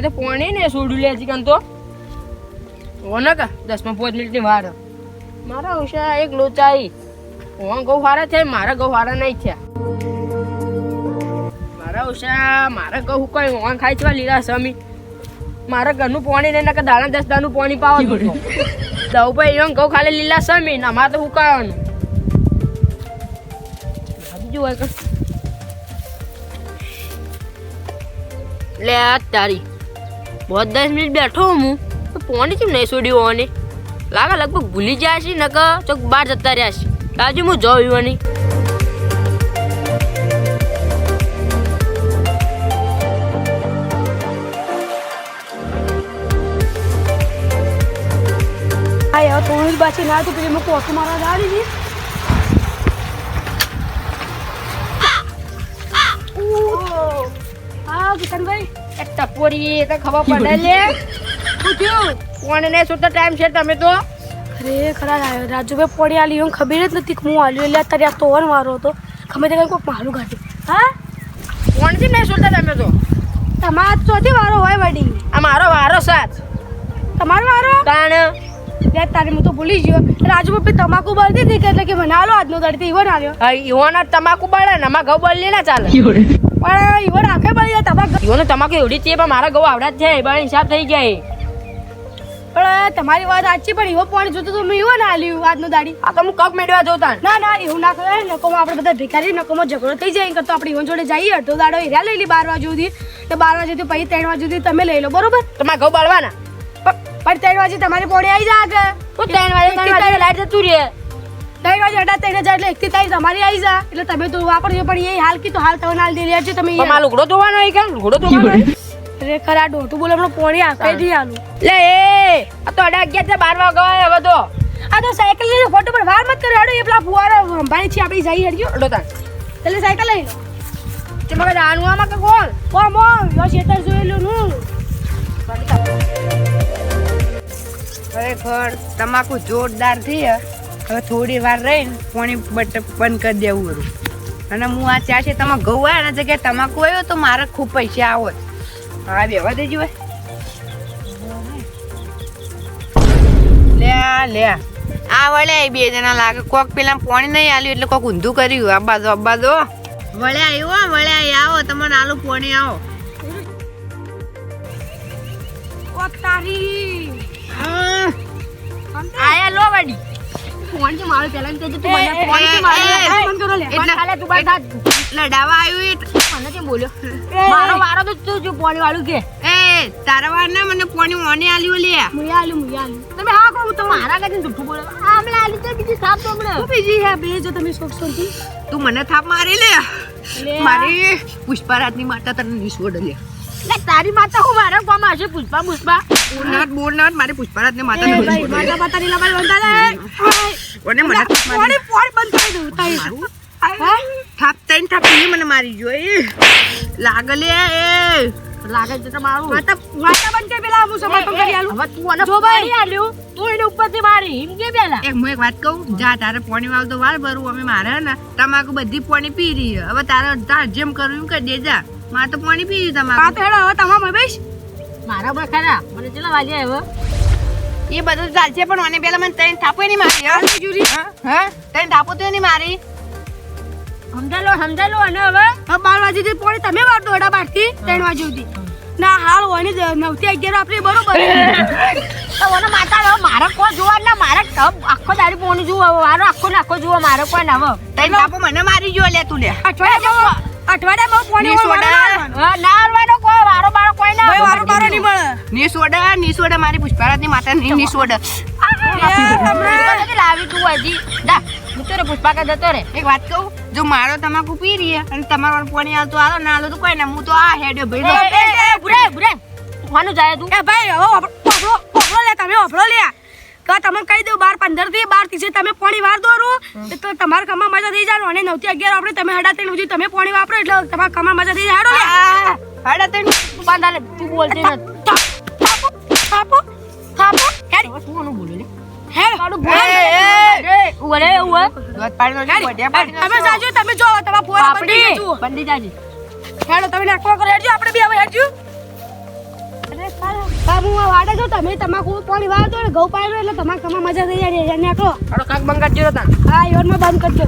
હવે તો પોણી ને સોડું લે ચિકન તો. હો ને કા, દસમાં પાંચ મિનિટની વાર. મારા ઉષા એક લોચાઈ. હું ગૌ હારા છે મારા ગૌ હારા નહીં થયા. મારા ઉષા મારા ગૌ કઈ હું ખાઈ છે લીલા સમી. મારા ઘરનું પાણી નહીં, નકર દાણા દસ દાનું પાણી પાવા દઉં દઉં ભાઈ એમ ગૌ ખાલી લીલા સમી, ને અમારે તો હુકાવાનું. બીજું હોય લે તારી. બહુ દસ મિનિટ બેઠો હું. તો પોણી કેમ નહીં છોડ્યું હોને લાગે લગભગ ભૂલી જાય છે નક ચોક બહાર જતા રહ્યા છે. કાજુ હું જોયું નહીં આ યાર થોડી પાછી ના તો પેલી મેં કોઠો મારા દાડી હતી હા કિશનભાઈ. એ ટપોરી એ તો ખબર પડે લે. શું થયું ને નહીં તો ટાઈમ છે તમે તો? અરે ખરા રાજુભાઈ પોડી આલી એમ ખબર જ નથી કે હું આલ્યો એટલે અત્યારે આ તોવર મારો હતો. ખબર તે કોઈ મારું ગાડી. હા? કોણ કેમ નહીં છોડતા તમે તો? તમારો ચોથી વારો હોય વડી આ મારો વારો સાથ તમારો વારો? તાણ. લે તારે હું તો ભૂલી ગયો. રાજુ પપ્પી તમાકુ બળતી હતી કે એટલે કે મને આલો આજનો દાડી ઈવન આવ્યો. હા ઈવોના તમાકુ બળે ને અમાર ઘઉં બળી ના ચાલે. પણ ઈવન આખે બળી જાય તમાકુ ઈવોનો તમાકુ એવડી છે પણ મારા ઘઉં આવડા જ છે એ બળે હિસાબ થઈ ગયા પણ તમારી વાત સાચી પણ ઈવો પણ જોતું તો મેં ઈવન આલ્યું આજનો દાડી. આ તો હું કપ મેળવા જોતા ના. ના એવું ના કરે નકોમાં આપણે બધા ભેખારી નકોમાં ઝઘડો થઈ જાય કરતો આપણે ઈવન જોડે જઈએ અડધો દાડો એરિયા લઈ લી બાર વાગે સુધી. તો બાર વાગે સુધી પછી ત્રણ વાજુ સુધી તમે લઈ લો બરોબર? તમારે ઘઉં બળવાના? પણ ત્રણ વાગે તમારી પોણી આવી જા તો ત્રણ વાગે ત્રણ વાગે લાઈટ જતું રહે. ત્રણ વાગે અઢાર ત્રણ હજાર એટલે એકથી તારીખ તમારી આવી જા. એટલે તમે તો વાપરજો પણ એ હાલ કી તો હાલ તમે હાલ દે લેજો તમે મારો લુગડો ધોવાનો હોય કે? લુગડો ધોવાનો હોય? અરે ખરા ડોટું બોલે હમણાં પોણી આપે દી આલું લે એ આ તો અઢાર અગિયાર છે બાર વાગે હવે તો. આ તો સાયકલ લઈને ફોટો પર વાર મત કરો હેડો એ પેલા ફુવારો સંભાળી છે આપણે જઈ હેડજો. અડો તાણ એટલે સાયકલ લઈ લો. તે મગર આનું આમાં કે કોણ કોમ યો શેતર જોયેલું ખરેખર તમાકુ જોરદાર થઈ હવે થોડી વાર રહીને પાણી બટ બંધ કરી દેવું હતું અને હું આ ચા છે તમે ઘઉં આવ્યા ને જગ્યાએ તમાકુ આવ્યો તો મારે ખૂબ પૈસા આવો હા બેવા દેજો લે લે આ. વળે બે જણા લાગે. કોક પેલા પાણી નહીં આલ્યું એટલે કોક ઊંધું કર્યું. આબા દો આબા દો વળે આવ્યો હો, વળે. આવો. તમારે આલું પાણી આવો. તારી. હા. આયા લો વાડી. ફોન કે મારો પેલા તો તું મને ફોન કે મારો ફોન કરો લે. એટલે- ખાલે તું બાર લડાવા આવ્યું મને કેમ બોલ્યો? મારો વારો તો તું જો પોણી વાળું કે. એ તારા વાર ને મને પાણી ઓને આલ્યું લે. મુયા આલું મુયા આલું તમે હા કહું તો મારા કાજે જુઠ્ઠું બોલો. આ મને આલી તો બીજી સાફ તો મને બીજી હે બે જો તમે શોખ છો તું મને થાપ મારી લે. મારી પુષ્પારાજની માતા તને નિસવડ લે. તારી માતા હું મારા કોમ હશે? પુષ્પા પુષ્પા. બોલનાટ બોલનાટ મારી પુષ્પારાજની માતા એ ને માતા માતા ની લબાઈ બંધા લે. ઓને મને પોણી પોણી બંધ કરી દઉં? તાઈ થાપ તૈન થાપ મને મારી જો એ. લાગે એ. લાગે છે તો મારું. માતા માતા બંધ કે પેલા હું સમર્પણ કરી આલું. હવે તું અને જો ભાઈ. આલ્યું. તું એને ઉપરથી મારી. હિમ કે પેલા. એક હું એક વાત કહું જા તારે પોણી વાવ તો વાર ભરું અમે મારે ને તમાકુ બધી પોણી પી રહી હવે તારે તાર જેમ કરવું એમ કરી દે જા મારે તો પાણી પી પા તમાકુ તો હેડો હવે તમામ બેસ? મારા પર ખરા મને ચલો વાગ્યા હવે એ બધું ચાલશે પણ મને પેલા મને ત્રણ થાપો નહીં મારી હા? જુરી. હા? ત્રણ થાપો તો નહીં મારી. સમજાલો સમજાલો અને હવે? બાર વાગે થી પોણી તમે વાર દોડા બારથી ત્રણ વાગે સુધી. ના હાલ હોય ને નવથી અગિયાર આપણે બરોબર. મને માતા હવે મારે કોઈ જોવા ના મારે આખો દાડી પોણી જોવું હવે મારો આખો ને આખો જોવો મારે કોઈ ના હવે. ત્રણ થાપો મને મારી જો લે તું લે. અઠવાડિયા અઠવાડિયા અઠવાડિયામાં પોણી ની સોડા. હા, ના હાલવાનો કોઈ વારો બારો કોઈ ના ભાઈ વારો બારો નહીં મળે નિસોડા મારી પુષ્પારાજની માતા ની નિસોડા લાવી તું હજી. દા હું રે પુષ્પા કા જતો રે એક વાત કહું જો મારો તમાકુ પી રહી હે અને તમારો પાણી આવતો આલો ના આલો તો કોઈ ના હું તો આ હેડ્યો ભાઈ બુરે બુરે કોનું જાય તું. એ ભાઈ હવે ઓફળો ઓફળો લે તમે ઓફળો લે તો તમને કહી દઉં બાર પંદરથી બારથી તમે પાણી વાર દોરો. તો તમારા કમા મજા થઈ જાય અને નવથી અગિયાર આપણે તમે હડા ત્રણ સુધી તમે પાણી વાપરો એટલે તમારા કમા મજા થઈ જાય. હેડો લે હાડા બાંધા તું બોલતી નથી. થાપો થાપો હેડ. શું લે? હેડ. બોલ નો તમે જાજો તમે જો તમારા ફોરા બંધી આપડી જુઓ બંધી જાજી. હેડો તમે નાખવા કરો હેડજો આપણે બી હવે હેડજો. વાડે છું તમે તમાકુ પાણી દો ને ઘઉં પાડો એટલે તમારે કમા મજા થઈ જાય હાડો કાક બંગાટ જેવો તા. હા યોનમાં બંધ કરજો.